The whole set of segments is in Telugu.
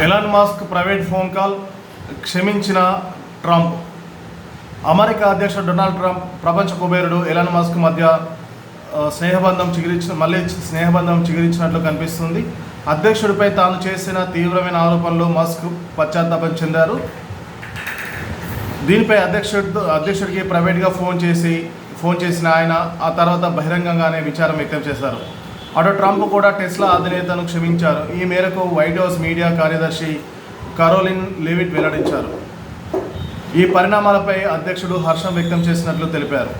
Elon Musk private phone call క్షమించిన ట్రంప్. అమెరికా అధ్యక్షుడు డొనాల్డ్ ట్రంప్ ప్రపంచ కుబేరుడు ఎలాన్ మాస్క్ మధ్య స్నేహబంధం చిగురించిన మళ్ళీ స్నేహబంధం చిగురించినట్లు కనిపిస్తుంది. అధ్యక్షుడిపై తాను చేసిన తీవ్రమైన ఆరోపణలు మస్క్ పశ్చాత్తాపం చెందారు. దీనిపై అధ్యక్షుడు అధ్యక్షుడికి ప్రైవేట్గా ఫోన్ చేసి ఫోన్ చేసిన ఆయన ఆ తర్వాత బహిరంగంగానే విచారం వ్యక్తం చేశారు. అటు ట్రంప్ కూడా టెస్లా అధినేతను క్షమించారు. ఈ మేరకు వైట్ హౌస్ మీడియా కార్యదర్శి కరోలిన్ లెవిట్ వెల్లడించారు. ఈ పరిణామాలపై అధ్యక్షుడు హర్షం వ్యక్తం చేసినట్లు తెలిపారు.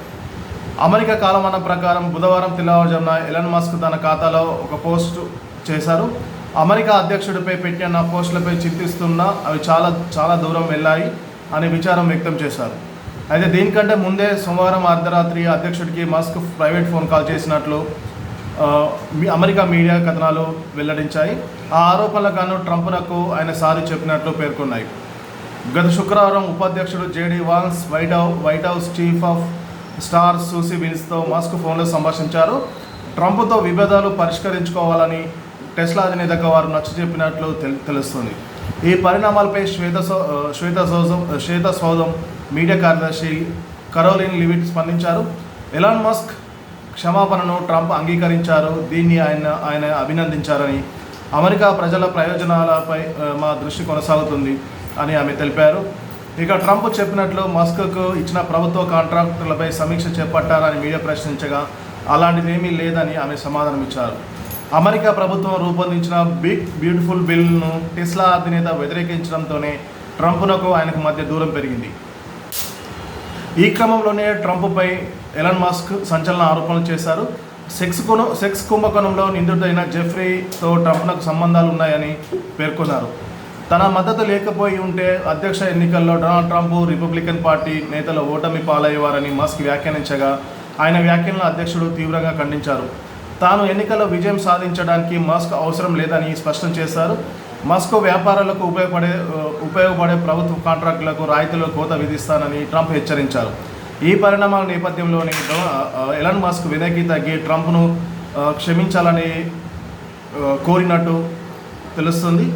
అమెరికా కాలమానం ప్రకారం బుధవారం తెల్లవారుజామున ఎలన్ మస్క్ తన ఖాతాలో ఒక పోస్ట్ చేశారు. అమెరికా అధ్యక్షుడిపై పెట్టిన పోస్టులపై చింతిస్తున్నా అవి చాలా చాలా దూరం వెళ్ళాయి అని విచారం వ్యక్తం చేశారు. అయితే దీనికంటే ముందే సోమవారం అర్ధరాత్రి అధ్యక్షుడికి మస్క్ ప్రైవేట్ ఫోన్ కాల్ చేసినట్లు అమెరికా మీడియా కథనాలు వెల్లడించాయి. ఆ ఆరోపణలకు గాను ట్రంప్నకు ఆయన సారి చెప్పినట్లు పేర్కొన్నాయి. గత శుక్రవారం ఉపాధ్యక్షుడు JD Vance White House White House chief of staff Susie విన్స్తో Musk ఫోన్లో సంభాషించారు. ట్రంప్తో విభేదాలు పరిష్కరించుకోవాలని టెస్లా అధినేతగా వారు నచ్చ చెప్పినట్లు తెల్ తెలుస్తుంది. ఈ పరిణామాలపై శ్వేత సౌ- శ్వేత సౌజం శ్వేత సౌధం మీడియా కార్యదర్శి కరోలిన్ లివిట్ స్పందించారు. ఎలాన్ మస్క్ క్షమాపణను ట్రంప్ అంగీకరించారు. దీన్ని ఆయన ఆయన అభినందించారని అమెరికా ప్రజల ప్రయోజనాలపై మా దృష్టి కొనసాగుతుంది అని ఆమె తెలిపారు. ఇక ట్రంప్ చెప్పినట్లు మస్క్కు ఇచ్చిన ప్రభుత్వ కాంట్రాక్టులపై సమీక్ష చేపట్టారని మీడియా ప్రశ్నించగా అలాంటిదేమీ లేదని ఆమె సమాధానం ఇచ్చారు అమెరికా ప్రభుత్వం రూపొందించిన బిగ్ బ్యూటిఫుల్ బిల్ను టెస్లా అధినేత వ్యతిరేకించడంతోనే ట్రంప్నకు ఆయనకు మధ్య దూరం పెరిగింది. ఈ క్రమంలోనే ట్రంప్పై ఎలన్ మాస్క్ సంచలన ఆరోపణలు చేశారు. సెక్స్ కొను సెక్స్ కుంభకోణంలో నిందితుడైన జెఫ్రీతో ట్రంప్నకు సంబంధాలు ఉన్నాయని పేర్కొన్నారు. తన మద్దతు లేకపోయి ఉంటే అధ్యక్ష ఎన్నికల్లో డొనాల్డ్ ట్రంప్ రిపబ్లికన్ పార్టీ నేతల ఓటమి పాలయ్యేవారని మస్క్ వ్యాఖ్యానించగా ఆయన వ్యాఖ్యలను అధ్యక్షుడు తీవ్రంగా ఖండించారు. తాను ఎన్నికల్లో విజయం సాధించడానికి మస్క్ అవసరం లేదని స్పష్టం చేశారు. మస్కో వ్యాపారాలకు ఉపయోగపడే ఉపయోగపడే ప్రభుత్వ కాంట్రాక్టులకు రాయితీలో కోత విధిస్తానని ట్రంప్ హెచ్చరించారు. ఈ పరిణామాల నేపథ్యంలోని ఎలన్ మస్క్ వెనక్కి తగ్గి ట్రంప్ను క్షమించాలని కోరినట్టు తెలుస్తుంది.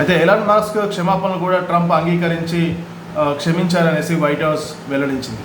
అయితే ఎలాన్ మాస్క్ క్షమాపణలు కూడా ట్రంప్ అంగీకరించి క్షమించారనేసి వైట్ హౌస్ వెల్లడించింది.